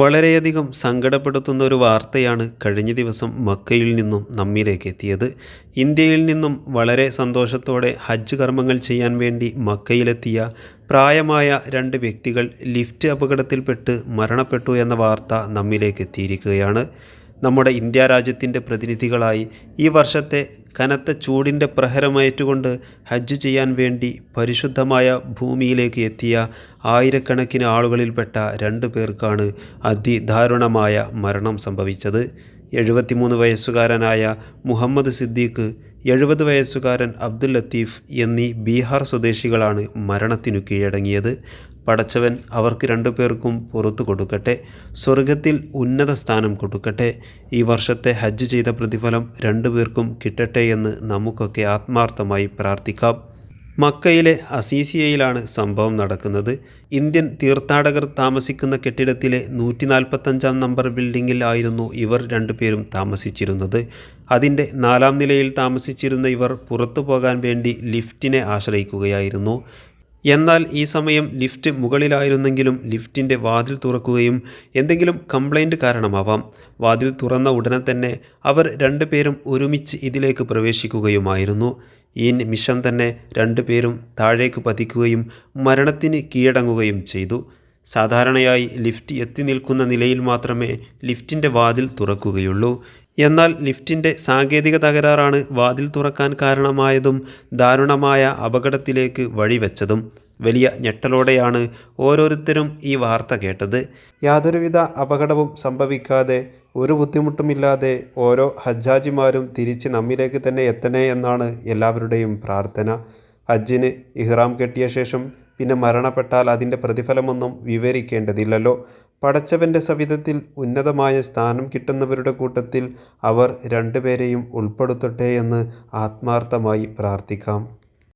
വളരെയധികം സങ്കടപ്പെടുത്തുന്ന ഒരു വാർത്തയാണ് കഴിഞ്ഞ ദിവസം മക്കയിൽ നിന്നും നമ്മിലേക്ക് എത്തിയത്. ഇന്ത്യയിൽ നിന്നും വളരെ സന്തോഷത്തോടെ ഹജ്ജ് കർമ്മങ്ങൾ ചെയ്യാൻ വേണ്ടി മക്കയിലെത്തിയ പ്രായമായ രണ്ട് വ്യക്തികൾ ലിഫ്റ്റ് അപകടത്തിൽപ്പെട്ട് മരണപ്പെട്ടു എന്ന വാർത്ത നമ്മിലേക്ക് എത്തിയിരിക്കുകയാണ്. നമ്മുടെ ഇന്ത്യ രാജ്യത്തിന്റെ പ്രതിനിധികളായി ഈ വർഷത്തെ കനത്ത ചൂടിന്റെ പ്രഹരമേറ്റുകൊണ്ട് ഹജ്ജ് ചെയ്യാൻ വേണ്ടി പരിശുദ്ധമായ ഭൂമിയിലേക്ക് എത്തിയ ആയിരക്കണക്കിന് ആളുകളിൽപ്പെട്ട രണ്ട് പേർക്കാണ് അതിദാരുണമായ മരണം സംഭവിച്ചത്. എഴുപത്തിമൂന്ന് വയസ്സുകാരനായ മുഹമ്മദ് സിദ്ദീഖ് എഴുപത് വയസ്സുകാരൻ അബ്ദുൽ ലത്തീഫ് എന്നീ ബീഹാർ സ്വദേശികളാണ് മരണത്തിനു കീഴടങ്ങിയത്. പടച്ചവൻ അവർക്ക് രണ്ടു പേർക്കും പുറത്തു കൊടുക്കട്ടെ സ്വർഗത്തിൽ ഉന്നത സ്ഥാനം കൊടുക്കട്ടെ. ഈ വർഷത്തെ ഹജ്ജ് ചെയ്ത പ്രതിഫലം രണ്ടു പേർക്കും കിട്ടട്ടെ എന്ന് നമുക്കൊക്കെ ആത്മാർത്ഥമായി പ്രാർത്ഥിക്കാം. മക്കയിലെ അസീസിയയിലാണ് സംഭവം നടക്കുന്നത്. ഇന്ത്യൻ തീർത്ഥാടകർ താമസിക്കുന്ന കെട്ടിടത്തിലെ നൂറ്റി നാൽപ്പത്തഞ്ചാം നമ്പർ ബിൽഡിങ്ങിൽ ആയിരുന്നു ഇവർ രണ്ടുപേരും താമസിച്ചിരുന്നത്. അതിന്റെ നാലാം നിലയിൽ താമസിച്ചിരുന്ന ഇവർ പുറത്തു പോകാൻ വേണ്ടി ലിഫ്റ്റിനെ ആശ്രയിക്കുകയായിരുന്നു. എന്നാൽ ഈ സമയം ലിഫ്റ്റ് മുകളിലായിരുന്നെങ്കിലും ലിഫ്റ്റിന്റെ വാതിൽ തുറക്കുകയും എന്തെങ്കിലും കംപ്ലൈന്റ് കാരണമാവാം. വാതിൽ തുറന്ന ഉടനെ തന്നെ അവർ രണ്ടുപേരും ഒരുമിച്ച് ഇതിലേക്ക് പ്രവേശിക്കുകയുമായിരുന്നു. ഈ നിമിഷം തന്നെ രണ്ടുപേരും താഴേക്ക് പതിക്കുകയും മരണത്തിന് കീഴടങ്ങുകയും ചെയ്തു. സാധാരണയായി ലിഫ്റ്റ് എത്തി നിൽക്കുന്ന നിലയിൽ മാത്രമേ ലിഫ്റ്റിന്റെ വാതിൽ തുറക്കുകയുള്ളൂ. എന്നാൽ ലിഫ്റ്റിന്റെ സാങ്കേതിക തകരാറാണ് വാതിൽ തുറക്കാൻ കാരണമായതും ദാരുണമായ അപകടത്തിലേക്ക് വഴിവെച്ചതും. വലിയ ഞെട്ടലോടെയാണ് ഓരോരുത്തരും ഈ വാർത്ത കേട്ടത്. യാതൊരുവിധ അപകടവും സംഭവിക്കാതെ ഒരു ബുദ്ധിമുട്ടുമില്ലാതെ ഓരോ ഹജ്ജാജിമാരും തിരിച്ച് നമ്മിലേക്ക് തന്നെ എത്തണേ എന്നാണ് എല്ലാവരുടെയും പ്രാർത്ഥന. ഹജ്ജിന് ഇഹ്റാം കെട്ടിയ ശേഷം പിന്നെ മരണപ്പെട്ടാൽ അതിന്റെ പ്രതിഫലമൊന്നും വിവരിക്കേണ്ടതില്ലല്ലോ. പടച്ചവന്റെ സവിധത്തിൽ ഉന്നതമായ സ്ഥാനം കിട്ടുന്നവരുടെ കൂട്ടത്തിൽ അവർ രണ്ടുപേരെയും ഉൾപ്പെടുത്തട്ടെ എന്ന് ആത്മാർത്ഥമായി പ്രാർത്ഥിക്കാം.